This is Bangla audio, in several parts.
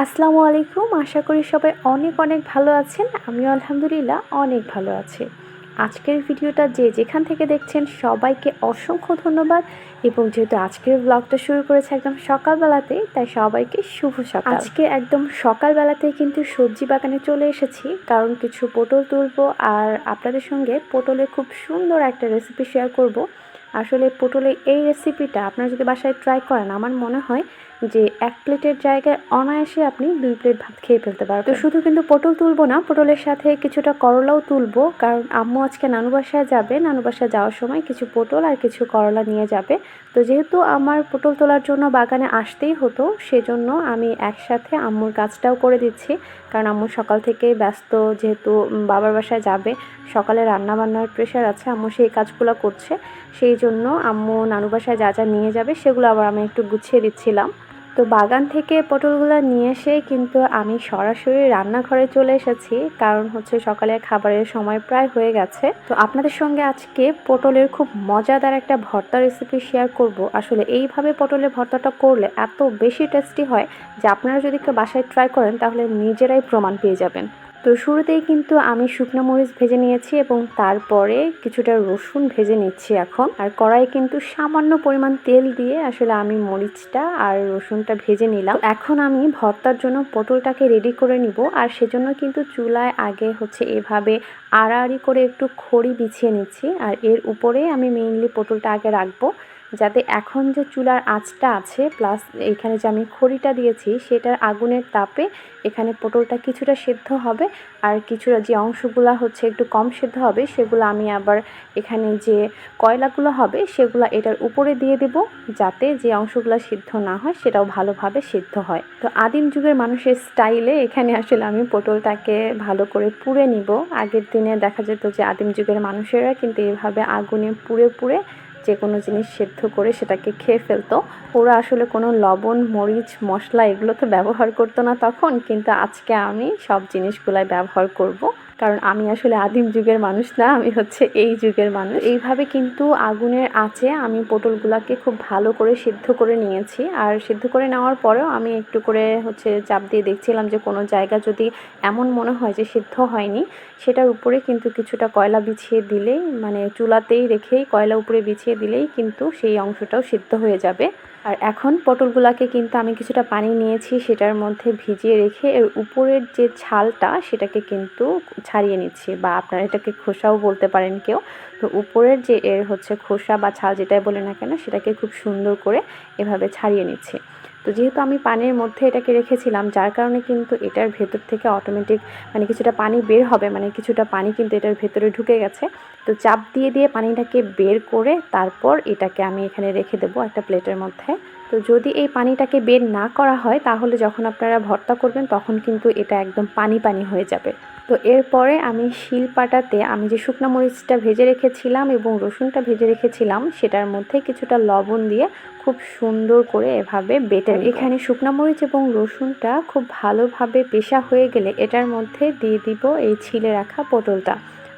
আসসালামু আলাইকুম। আশা করি সবাই অনেক অনেক ভালো আছেন। আমিও আলহামদুলিল্লাহ অনেক ভালো আছি। আজকের ভিডিওটা যে যেখান থেকে দেখছেন সবাইকে অসংখ্য ধন্যবাদ এবং যেহেতু আজকের ব্লগটা শুরু করেছে একদম সকালবেলাতেই, তাই সবাইকে শুভ সকাল। আজকে একদম সকালবেলাতেই কিন্তু সবজি বাগানে চলে এসেছি, কারণ কিছু পটল তুলবো আর আপনাদের সঙ্গে পটলের খুব সুন্দর একটা রেসিপি শেয়ার করব। আসলে পটলের এই রেসিপিটা আপনারা যদি বাসায় ট্রাই করেন, আমার মনে হয় যে এক প্লেটের জায়গায় অনায়াসে আপনি দুই প্লেট ভাত খেয়ে ফেলতে পারবেন। তো শুধু কিন্তু পটল তুলবো না, পটলের সাথে কিছুটা করলাও তুলবো, কারণ আম্মু আজকে নানু বাসায় যাবে। নানু বাসায় যাওয়ার সময় কিছু পটল আর কিছু করলা নিয়ে যাবে। তো যেহেতু আমার পটল তোলার জন্য বাগানে আসতেই হতো, সেজন্য আমি একসাথে আম্মুর কাজটাও করে দিচ্ছি। কারণ আম্মু সকাল থেকে ব্যস্ত, যেহেতু বাবার বাসায় যাবে, সকালে রান্না বান্নার প্রেশার আছে, আম্মু সেই কাজগুলো করছে। সেই জন্য আম্মু নানু বাসায় যা যা নিয়ে যাবে সেগুলো আবার আমি একটু গুছিয়ে দিচ্ছিলাম। তো বাগান থেকে পটলগুলো নিয়ে এসে কিন্তু আমি সরাসরি রান্নাঘরে চলে এসেছি, কারণ হচ্ছে সকালে খাবারের সময় প্রায় হয়ে গেছে। তো আপনাদের সঙ্গে আজকে পটলের খুব মজাদার একটা ভর্তা রেসিপি শেয়ার করব। আসলে এইভাবে পটলের ভর্তাটা করলে এত বেশি টেস্টি হয় যে আপনারা যদি কেউ বাসায় ট্রাই করেন তাহলে নিজেরাই প্রমাণ পেয়ে যাবেন। তো শুরুতেই কিন্তু আমি শুকনো মরিচ ভেজে নিয়েছি এবং তারপরে কিছুটা রসুন ভেজে নিচ্ছি এখন। আর কড়াই কিন্তু সামান্য পরিমাণ তেল দিয়ে আসলে আমি মরিচটা আর রসুনটা ভেজে নিলাম। এখন আমি ভর্তার জন্য পটলটাকে রেডি করে নিব। আর সেজন্য কিন্তু চুলায় আগে হচ্ছে এভাবে আড়াআড়ি করে একটু খড়ি বিছিয়ে নিচ্ছি। আর এর উপরে আমি মেইনলি পটলটা আগে রাখব। যাতে এখন যে চুলার আঁচটা আছে প্লাস এখানে যে আমি খড়িটা দিয়েছি, সেটার আগুনের তাপে এখানে পটলটা কিছুটা সেদ্ধ হবে। আর কিছুটা যে অংশগুলো হচ্ছে একটু কম সেদ্ধ হবে, সেগুলো আমি আবার এখানে যে কয়লাগুলো হবে, সেগুলো এটার উপরে দিয়ে দেব, যাতে যে অংশগুলো সিদ্ধ না হয়, সেটাও ভালোভাবে সিদ্ধ হয়। তো আদিম যুগের মানুষের স্টাইলে এখানে আসলে আমি পটলটাকে ভালো করে পুড়ে নিব। আগের দিনে দেখা যেত যে আদিম যুগের মানুষেরা কিন্তু এভাবে আগুনে পুড়ে পুড়ে যে কোনো জিনিস সেদ্ধ করে সেটাকে খেয়ে ফেলতো। ওরা আসলে কোনো লবণ, মরিচ, মশলা এগুলো তো ব্যবহার করতো না তখন, কিন্তু আজকে আমি সব জিনিসগুলাই ব্যবহার করব। কারণ আমি আসলে আদিম যুগের মানুষ না, আমি হচ্ছে এই যুগের মানুষ। এইভাবে কিন্তু আগুনের আঁচে আমি পটলগুলোকে খুব ভালো করে সিদ্ধ করে নিয়েছি। আর সিদ্ধ করে নেওয়ার পরেও আমি একটু করে হচ্ছে চাপ দিয়ে দেখছিলাম যে কোনো জায়গা যদি এমন মনে হয় যে সিদ্ধ হয়নি, সেটার উপরে কিন্তু কিছুটা কয়লা বিছিয়ে দিলেই মানে চুলাতেই রেখেই, কয়লা উপরে বিছিয়ে দিলেই কিন্তু সেই অংশটাও সিদ্ধ হয়ে যাবে। আর এখন পটলগুলাকে কিন্তু আমি কিছুটা পানি নিয়েছি, সেটার মধ্যে ভিজিয়ে রেখে এর উপরের যে ছালটা, সেটাকে কিন্তু ছাড়িয়ে নিচ্ছি বা আপনারা এটাকে খোসাও বলতে পারেন কেউ। তো উপরের যে এর হচ্ছে খোসা বা ছাল যেটাই বলে না কেন, সেটাকে খুব সুন্দর করে এভাবে ছাড়িয়ে নিচ্ছি। তো যেহেতু আমি পানির মধ্যে এটাকে রেখেছিলাম, যার কারণে কিন্তু এটার ভেতর থেকে অটোমেটিক মানে কিছুটা পানি বের হবে মানে কিছুটা পানি কিন্তু এটার ভেতরে ঢুকে গেছে। তো চাপ দিয়ে দিয়ে পানিটাকে বের করে তারপর এটাকে আমি এখানে রেখে দেবো একটা প্লেটের মধ্যে। তো যদি এই পানিটাকে বের না করা হয়, তাহলে যখন আপনারা ভর্তা করবেন, তখন কিন্তু এটা একদম পানি পানি হয়ে যাবে। তো এরপরে আমি শিল পাটাতে আমি যে শুকনো মরিচটা ভেজে রেখেছিলাম এবং রসুনটা ভেজে রেখেছিলাম, সেটার মধ্যে কিছুটা লবণ দিয়ে খুব সুন্দর করে এভাবে বেটে এখানে শুকনো মরিচ এবং রসুনটা খুব ভালোভাবে পেশা হয়ে গেলে এটার মধ্যে দিয়ে দিব এই ছিলে রাখা পটলটা।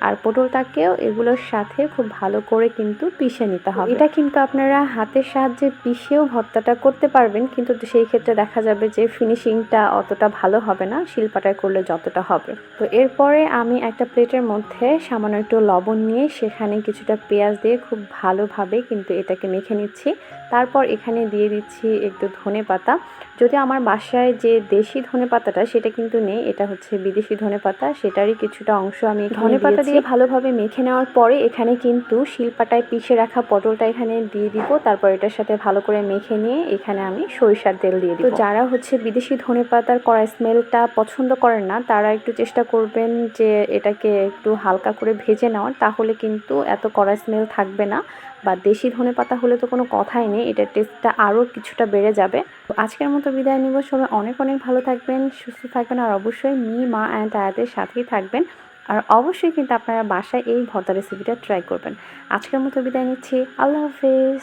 আর পটলটাকেও এগুলোর সাথে খুব ভালো করে কিন্তু পিষে নিতে হবে। এটা কিন্তু আপনারা হাতের সাহায্যে পিষেও ভর্তাটা করতে পারবেন, কিন্তু সেই ক্ষেত্রে দেখা যাবে যে ফিনিশিংটা অতটা ভালো হবে না শিলপাটায় করলে যতটা হবে। তো এরপরে আমি একটা প্লেটের মধ্যে সামান্য একটু লবণ নিয়ে সেখানে কিছুটা পেঁয়াজ দিয়ে খুব ভালোভাবে কিন্তু এটাকে মেখে নিচ্ছি। তারপর এখানে দিয়ে দিচ্ছি একটু ধনে পাতা যদি আমার বাসায় যে দেশি ধনে পাতাটা সেটা কিন্তু নেই এটা হচ্ছে বিদেশি ধনে পাতা সেটারই কিছুটা অংশ আমি ধনে পাতা দিয়ে ভালোভাবে মেখে নেওয়ার পরে এখানে কিন্তু শিলপাটায় পিষে রাখা পটলটা এখানে দিয়ে দিব তারপর এটার সাথে ভালো করে মেখে নিয়ে এখানে আমি সরিষার তেল দিয়ে দিব। যারা হচ্ছে বিদেশি ধনে পাতার করা স্মেলটা পছন্দ করেন না তারা একটু চেষ্টা করবেন যে এটাকে একটু হালকা করে ভেজে নেওয়ার তাহলে কিন্তু এত কড়া স্মেল থাকবে না। বা দেশি ধনে পাতা হলে তো কোনো কথাই নেই, এটার টেস্টটা আরও কিছুটা বেড়ে যাবে। আজকের মতো বিদায় নিব, সবাই অনেক অনেক ভালো থাকবেন, সুস্থ থাকবেন আর অবশ্যই মি, মা অ্যান্ড আয়াদের সাথেই থাকবেন। আর অবশ্যই কিন্তু আপনারা বাসায় এই ভর্তা রেসিপিটা ট্রাই করবেন। আজকের মতো বিদায় নিচ্ছি, আল্লাহ হাফিজ।